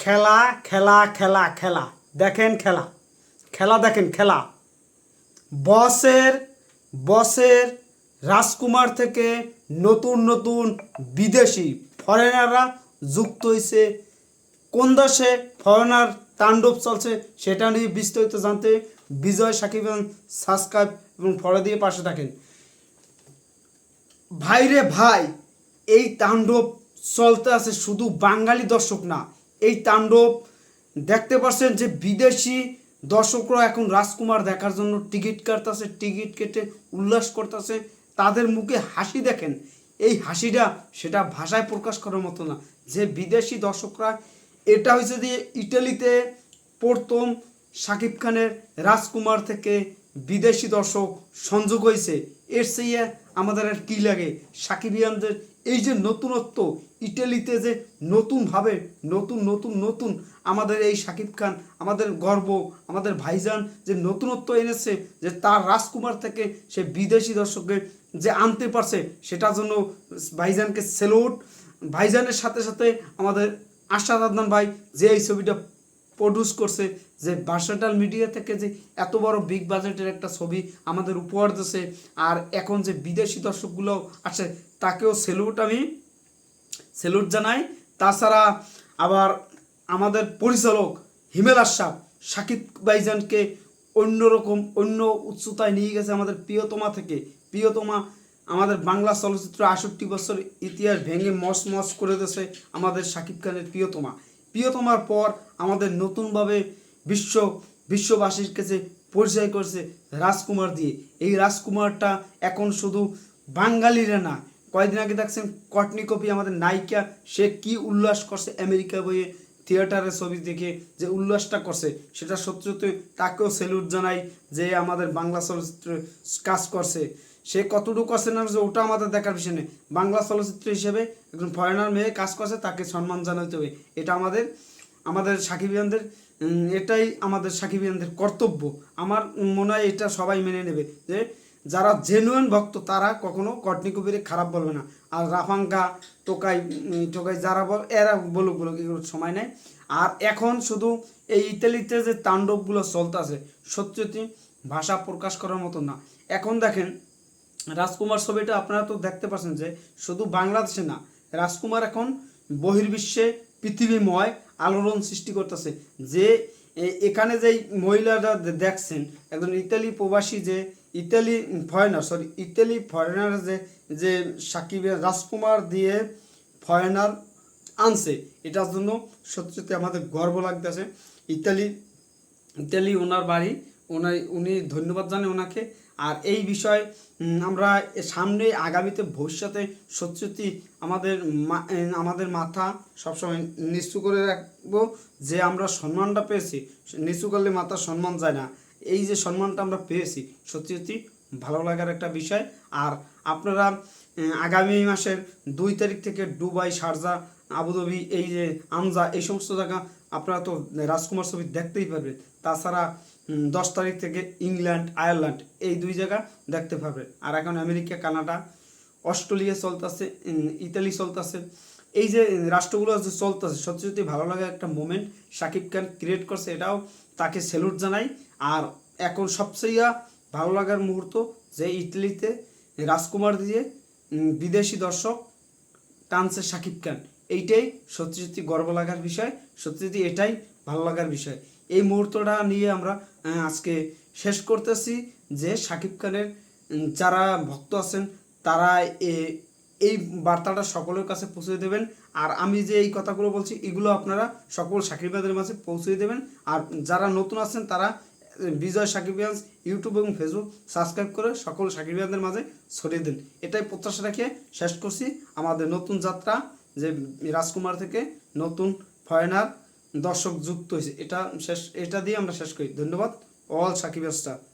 খেলা খেলা খেলা খেলা। দেখেন খেলা। খেলা দেখেন, খেলা। বসের বসের রাজকুমার থেকে নতুন নতুন বিদেশি ফরেনাররা যুক্ত হয়েছে কোন দেশে ফরেনার তাণ্ডব চলছে সেটা নিয়ে বিস্তারিত জানতে বিজয় সাকিব সাবস্ক্রাইব এবং ফলো দিয়ে পাশে থাকেন। ভাইরে ভাই, এই তাণ্ডব চলতে আছে শুধু বাঙালি দর্শক না এই তাণ্ডব। দেখতে পাচ্ছেন যে বিদেশি দর্শকরা এখন রাজকুমার দেখার জন্য টিকিট কাটতেছে, টিকিট কেটে উল্লাস করতেছে। তাদের মুখে হাসি দেখেন। এই হাসিটা সেটা ভাষায় প্রকাশ করার মতো না। যে বিদেশি দর্শকরা, এটা হয়েছে যে ইটালিতে প্রথম শাকিব খানের রাজকুমার থেকে বিদেশি দর্শক সংযোগ হয়েছে এর সেই আমাদের আর কী লাগে? সাকিবিয়ানদের এই যে নতুনত্ব, ইটালিতে যে নতুনভাবে নতুন নতুন নতুন আমাদের এই শাকিব খান, আমাদের গর্ব, আমাদের ভাইজান যে নতুনত্ব এনেছে, যে তার রাজকুমার থেকে সে বিদেশি দর্শককে যে আনতে পারছে, সেটার জন্য ভাইজানকে সেলুট ভাইজানের সাথে সাথে আমাদের আদনান ভাই যে এই ছবিটা প্রডিউস করছে, যে ভার্সাটাল মিডিয়া থেকে যে এত বড় বিগ বাজেটের একটা ছবি আমাদের উপহার দিচ্ছে আর এখন যে বিদেশি দর্শকগুলো আছে তাকেও সেলুট আমি সেলুট জানাই। তাছাড়া আবার আমাদের পরিচালক হিমেল আশরাফ, সাকিব ভাইজানকে অন্যরকম, অন্য উচ্চতায় নিয়ে গেছে আমাদের প্রিয়তমা থেকে। প্রিয়তমা আমাদের বাংলা চলচ্চিত্র আষট্টি বছর ইতিহাস ভেঙে মস মস করে দিয়েছে আমাদের সাকিব খানের প্রিয়তমা। প্রিয়তমার পর আমাদের নতুনভাবে বিশ্ব, বিশ্ববাসীর কাছে পরিচয় করছে রাজকুমার দিয়ে। এই রাজকুমারটা এখন শুধু বাঙালিরা না, কয়েকদিন আগে দেখছেন কটনি কপি আমাদের নায়িকা, সে কি উল্লাস করছে আমেরিকা বইয়ে থিয়েটারের ছবি দেখে যে উল্লাসটা করছে। সেটা সত্যি তাকেও সেলুট জানাই যে আমাদের বাংলা চলচ্চিত্রে কাজ করছে। সে কতটুকু না যে ওটা আমাদের দেখার বিষয় নেই। বাংলা চলচ্চিত্র হিসেবে একজন ফরেনার মেয়ে কাজ করছে, তাকে সম্মান জানাতে হবে। এটা আমাদের আমাদের সাকিবিয়ানদের এটাই আমাদের সাকিবিয়ানদের কর্তব্য। আমার মনে হয় এটা সবাই মেনে নেবে যে যারা জেনুয়েন ভক্ত, তারা কখনো কটনি কবিরে খারাপ বলবে না। আর রাফাঙ্গা, টোকাই টোকাই যারা বল, এরা বলুক বলুক, এগুলো সময় নেই। আর এখন শুধু এই ইতালিতে যে তাণ্ডবগুলো চলতেছে, সত্যি ভাষা প্রকাশ করার মতো না। এখন দেখেন রাজকুমার ছবিটা আপনারা তো দেখতে পাচ্ছেন যে শুধু বাংলাদেশে না, রাজকুমার এখন বহির্বিশ্বে পৃথিবীময় আলোড়ন সৃষ্টি করতেছে। যে এখানে যেই মহিলারা দেখছেন, একজন ইতালি প্রবাসী যে, Italy foreigner sorry Italy foreigner যে যে সাকিবের রাজকুমার দিয়ে ফরেনার আনছে, এটার জন্য সত্যি সত্যি আমাদের গর্ব লাগতেছে। ইতালি ইতালি ওনার বাড়ি, ওনার, উনি ধন্যবাদ জানাই ওনাকে। আর এই বিষয় আমরা সামনে আগামীতে ভবিষ্যতে সত্যি সত্যি আমাদের আমাদের মাথা সবসময় নিচু করে রাখব যে আমরা সম্মানটা পেয়েছি। নিচু করলে মাথা সম্মান যায় না। এই যে সম্মানটা আমরা পেয়েছি, সত্যি সত্যি ভালো লাগার একটা বিষয়। আর আপনারা আগামী মাসের দুই তারিখ থেকে দুবাই, শারজা, আবুধাবি, এই যে আমজা, এই সমস্ত জায়গা আপনারা তো রাজকুমার ছবি দেখতেই পারবেন। তাছাড়া দশ তারিখ থেকে ইংল্যান্ড, আয়ারল্যান্ড, এই দুই জায়গা দেখতে পারবেন আর এখন আমেরিকা, কানাডা, অস্ট্রেলিয়া চলতেছে ইতালি চলতেছে। এই যে রাষ্ট্রগুলো যে চলতেছে। সত্যি সত্যি ভালো লাগা একটা মোমেন্ট সাকিব খান ক্রিয়েট করছে, এটাও তাকে স্যালুট জানাই। আর এখন সবচেয়ে ভালো লাগার মুহূর্ত যে ইটালিতে রাজকুমার দিয়ে বিদেশি দর্শক টানছে সাকিব খান। এইটাই সত্যি সত্যি গর্ব লাগার বিষয়, সত্যি সত্যি এটাই ভালো লাগার বিষয়। এই মুহূর্তটা নিয়ে আমরা আজকে শেষ করতেছি যে সাকিব খানের যারা ভক্ত আছেন, তারা এই বার্তাটা সকলের কাছে পৌঁছে দেবেন। আর আমি যে এই কথাগুলো বলছি, এগুলো আপনারা সকল সাকিবাদের মাঝে পৌঁছে দেবেন। আর যারা নতুন আছেন, তারা বিজয় সাকিবিয়ান্স ইউটিউব এবং ফেসবুক সাবস্ক্রাইব করে সকল সাকিবিয়ানদের মাঝে ছড়িয়ে দিন। এটাই প্রত্যাশা রেখে শেষ করছি। আমাদের নতুন যাত্রা, যে রাজকুমার থেকে নতুন ফরেনার দর্শক যুক্ত হয়েছে। এটা শেষ এটা দিয়ে আমরা শেষ করি। ধন্যবাদ। All Shakib star